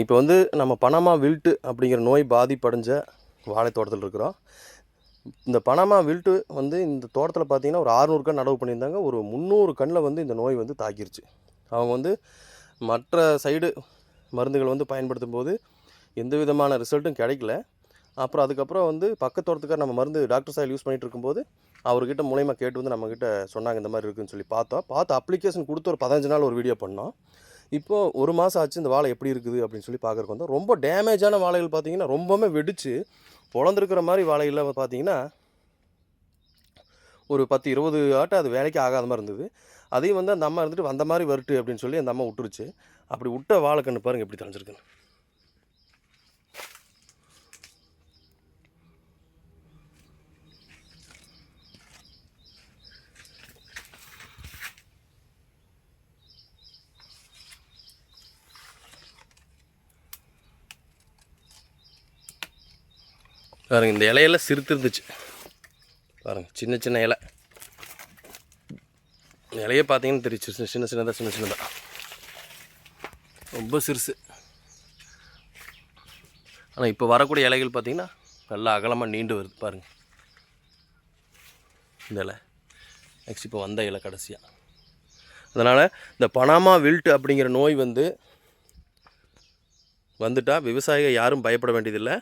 இப்போ வந்து நம்ம பனாமா வில்ட்டு அப்படிங்கிற நோய் பாதிப்படைஞ்ச வாழை தோட்டத்தில் இருக்கிறோம். இந்த பனாமா வில்ட்டு வந்து இந்த தோட்டத்தில் பார்த்தீங்கன்னா ஒரு 600 கண் நடவு பண்ணியிருந்தாங்க. ஒரு முந்நூறு கண்ணில் வந்து இந்த நோய் வந்து தாக்கிருச்சு. அவங்க வந்து மற்ற சைடு மருந்துகள் வந்து பயன்படுத்தும் போது எந்த விதமான ரிசல்ட்டும் கிடைக்கல. அப்புறம் அதுக்கப்புறம் வந்து பக்கத்தோட்டத்துக்கார நம்ம மருந்து டாக்டர் சாயில் யூஸ் பண்ணிகிட்டு இருக்கும்போது அவர்கிட்ட மூலயமா கேட்டு வந்து நம்மக்கிட்ட சொன்னாங்க இந்த மாதிரி இருக்குன்னு சொல்லி பார்த்தோம். பார்த்து அப்ளிகேஷன் கொடுத்து ஒரு பதினஞ்சு நாள் ஒரு வீடியோ பண்ணோம். இப்போது ஒரு மாதம் ஆச்சு இந்த வாழை எப்படி இருக்குது அப்படின்னு சொல்லி பார்க்குறக்கு வந்தோம். ரொம்ப டேமேஜான வாழைகள் பார்த்தீங்கன்னா ரொம்பவுமே வெடிச்சு பொழந்திருக்கிற மாதிரி வாழைகளில் பார்த்தீங்கன்னா ஒரு பத்து இருபது ஆட்டம் அது வேலைக்கு ஆகாத மாதிரி இருந்தது. அதையும் வந்து அந்த அம்மா இருந்துட்டு வந்த மாதிரி வருட்டு அப்படின்னு சொல்லி அந்த அம்மா விட்டுருச்சு. அப்படி விட்ட வாழைக்கண்ணு பாருங்க எப்படி தெரிஞ்சிருக்குன்னு பாருங்கள் இந்த இலையெல்லாம் சிறுத்து இருந்துச்சு பாருங்க சின்ன சின்ன இலை. இந்த இலையே பார்த்தீங்கன்னு தெரியும் சின்ன சின்ன சின்னதாக சின்ன சின்னதாக ரொம்ப சிறுசு. ஆனால் இப்போ வரக்கூடிய இலைகள் பார்த்திங்கன்னா நல்லா அகலமாக நீண்டு வருது பாருங்கள் இந்த இலை. நெக்ஸ்ட் இப்போ வந்த இலை கடைசியாக அதனால் இந்த பனாமா வில்ட் அப்படிங்கிற நோய் வந்து வந்துட்டால் விவசாயிகள் யாரும் பயப்பட வேண்டியதில்லை.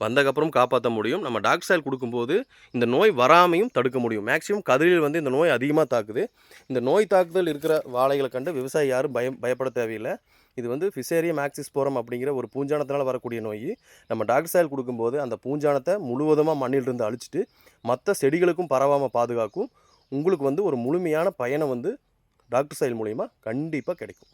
வந்ததுக்கப்புறம் காப்பாற்ற முடியும். நம்ம டாக்ஸைல் கொடுக்கும்போது இந்த நோய் வராமையும் தடுக்க முடியும். மேக்ஸிமம் கதிரில் வந்து இந்த நோய் அதிகமாக தாக்குது. இந்த நோய் தாக்குதல் இருக்கிற வாழைகளை கண்டு விவசாயி யாரும் பயம் பயப்பட தேவையில்லை. இது வந்து ஃபிசேரியம் ஆக்சிஸ் போரம் அப்படிங்கிற ஒரு பூஞ்சானத்தினால் வரக்கூடிய நோய். நம்ம டாக்டர் சாயல் கொடுக்கும்போது அந்த பூஞ்சானத்தை முழுவதுமாக மண்ணிலிருந்து அழிச்சிட்டு மற்ற செடிகளுக்கும் பரவாமல் பாதுகாக்கும். உங்களுக்கு வந்து ஒரு முழுமையான பயனை வந்து டாக்டர் சாயல் மூலிமா கண்டிப்பாக கிடைக்கும்.